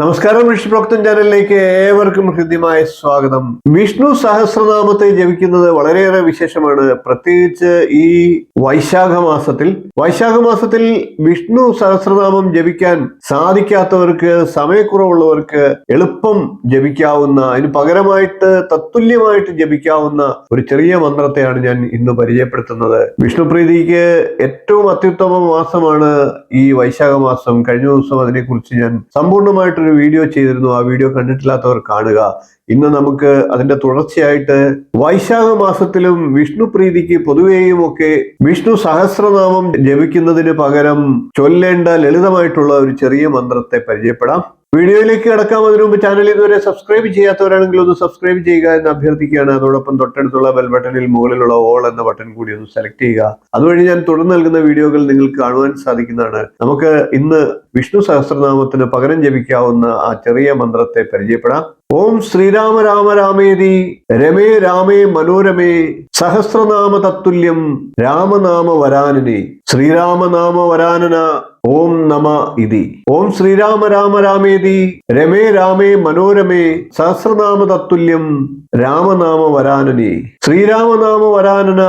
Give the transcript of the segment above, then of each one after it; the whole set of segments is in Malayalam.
നമസ്കാരം ഋഷിപ്രോക്തൻ ചാനലിലേക്ക് ഏവർക്കും ഹൃദ്യമായ സ്വാഗതം. വിഷ്ണു സഹസ്രനാമത്തെ ജപിക്കുന്നത് വളരെയേറെ വിശേഷമാണ്. പ്രത്യേകിച്ച് ഈ വൈശാഖ മാസത്തിൽ. വൈശാഖ മാസത്തിൽ വിഷ്ണു സഹസ്രനാമം ജപിക്കാൻ സാധിക്കാത്തവർക്ക് സമയക്കുറവുള്ളവർക്ക് എളുപ്പം ജപിക്കാവുന്ന അതിന് പകരമായിട്ട് തത്തുല്യമായിട്ട് ജപിക്കാവുന്ന ഒരു ചെറിയ മന്ത്രത്തെയാണ് ഞാൻ ഇന്ന് പരിചയപ്പെടുത്തുന്നത്. വിഷ്ണുപ്രീതിക്ക് ഏറ്റവും അത്യുത്തമ മാസമാണ് ഈ വൈശാഖ മാസം. കഴിഞ്ഞ ദിവസം അതിനെക്കുറിച്ച് ഞാൻ സമ്പൂർണമായിട്ടൊരു വീഡിയോ ചെയ്തിരുന്നു. ആ വീഡിയോ കണ്ടിട്ടില്ലാത്തവർ കാണുക. ഇന്ന് നമുക്ക് അതിന്റെ തുടർച്ചയായിട്ട് വൈശാഖ മാസത്തിലും വിഷ്ണു പ്രീതിക്ക് പൊതുവേയും ഒക്കെ വിഷ്ണു സഹസ്രനാമം ജപിക്കുന്നതിന് പകരം ചൊല്ലേണ്ട ലളിതമായിട്ടുള്ള ഒരു ചെറിയ മന്ത്രത്തെ പരിചയപ്പെടാം. വീഡിയോയിലേക്ക് കിടക്കാൻ അതിനു മുമ്പ് ചാനൽ ഇതുവരെ സബ്സ്ക്രൈബ് ചെയ്യാത്തവരാണെങ്കിൽ ഒന്ന് സബ്സ്ക്രൈബ് ചെയ്യുക എന്ന് അഭ്യർത്ഥിക്കുകയാണ്. അതോടൊപ്പം തൊട്ടടുത്തുള്ള ബെൽ ബട്ടണിൽ മുകളിലുള്ള ഓൾ എന്ന ബട്ടൺ കൂടി ഒന്ന് സെലക്ട് ചെയ്യുക. അതുവഴി ഞാൻ തുടർന്ന് നൽകുന്ന വീഡിയോകൾ നിങ്ങൾക്ക് കാണുവാൻ സാധിക്കുന്നതാണ്. നമുക്ക് ഇന്ന് വിഷ്ണു സഹസ്രനാമത്തിന് പകരം ജപിക്കാവുന്ന ആ ചെറിയ മന്ത്രത്തെ പരിചയപ്പെടാം. ഓം ശ്രീരാമ രാമ രാമേതി രമേ രാമേ മനോരമേ സഹസ്രനാമ തത്തുല്യം രാമനാമ വരാനനെ ശ്രീരാമനാമ വരാനന ഓം നമ ഇതി. ഓം ശ്രീരാമ രാമ രാമേതി രമേ രാമേ മനോരമേ സഹസ്രനാമ തത്തുല്യം രാമനാമ വരാനനെ ശ്രീരാമനാമ വരാനന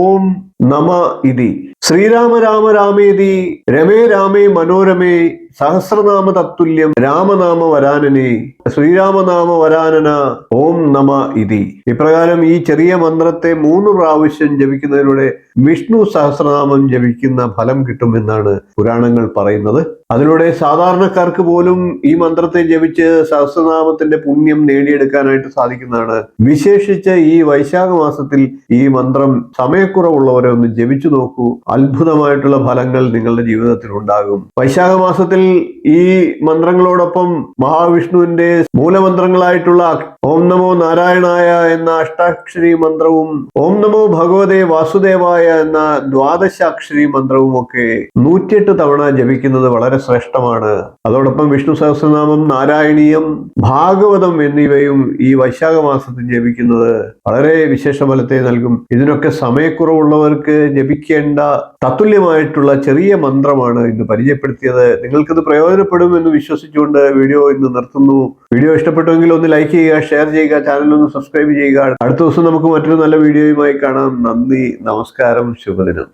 ഓം നമ ഇതി. ശ്രീരാമ രാമ രാമേതി രമേ രാമേ മനോരമേ സഹസ്രനാമ തത്തുല്യം രാമനാമ വരാനനെ ശ്രീരാമനാമ വരാനന ഓം നമ ഇതി. ഇപ്രകാരം ഈ ചെറിയ മന്ത്രത്തെ മൂന്ന് പ്രാവശ്യം ജപിക്കുന്നതിലൂടെ വിഷ്ണു സഹസ്രനാമം ജപിക്കുന്ന ഫലം കിട്ടുമെന്നാണ് പുരാണങ്ങൾ പറയുന്നത്. അതിലൂടെ സാധാരണക്കാർക്ക് പോലും ഈ മന്ത്രത്തെ ജപിച്ച് സഹസ്രനാമത്തിന്റെ പുണ്യം നേടിയെടുക്കാനായിട്ട് സാധിക്കുന്നതാണ്. വിശേഷിച്ച് ഈ വൈശാഖ മാസത്തിൽ ഈ മന്ത്രം സമയക്കുറവുള്ളവരെ ഒന്ന് ജപിച്ചു നോക്കൂ. അത്ഭുതമായിട്ടുള്ള ഫലങ്ങൾ നിങ്ങളുടെ ജീവിതത്തിൽ ഉണ്ടാകും വൈശാഖ മാസത്തിൽ ഈ മന്ത്രങ്ങളോടൊപ്പം മഹാവിഷ്ണുവിന്റെ മൂലമന്ത്രങ്ങളായിട്ടുള്ള ഓം നമോ നാരായണായ എന്ന അഷ്ടാക്ഷരി മന്ത്രവും ഓം നമോ ഭഗവതേ വാസുദേവായ എന്ന ദ്വാദശാക്ഷരി മന്ത്രവും ഒക്കെ നൂറ്റിയെട്ട് തവണ ജപിക്കുന്നത് വളരെ ശ്രേഷ്ഠമാണ്. അതോടൊപ്പം വിഷ്ണു സഹസ്രനാമം നാരായണീയം ഭാഗവതം എന്നിവയും ഈ വൈശാഖ മാസത്തിൽ ജപിക്കുന്നത് വളരെ വിശേഷ ഫലത്തെ നൽകും. ഇതിനൊക്കെ സമയക്കുറവുള്ളവർക്ക് ജപിക്കേണ്ട തത്തുല്യമായിട്ടുള്ള ചെറിയ മന്ത്രമാണ് ഇന്ന് പരിചയപ്പെടുത്തിയത്. നിങ്ങൾക്കിത് പ്രയോജനപ്പെടുമെന്ന് വിശ്വസിച്ചുകൊണ്ട് വീഡിയോ ഇന്ന് നിർത്തുന്നു. വീഡിയോ ഇഷ്ടപ്പെട്ടുവെങ്കിൽ ഒന്ന് ലൈക്ക് ചെയ്യുക ഷെയർ ചെയ്യുക ചാനൽ ഒന്ന് സബ്സ്ക്രൈബ് ചെയ്യുക. അടുത്ത ദിവസം നമുക്ക് മറ്റൊരു നല്ല വീഡിയോയുമായി കാണാം. നന്ദി നമസ്കാരം ശുഭദിനം.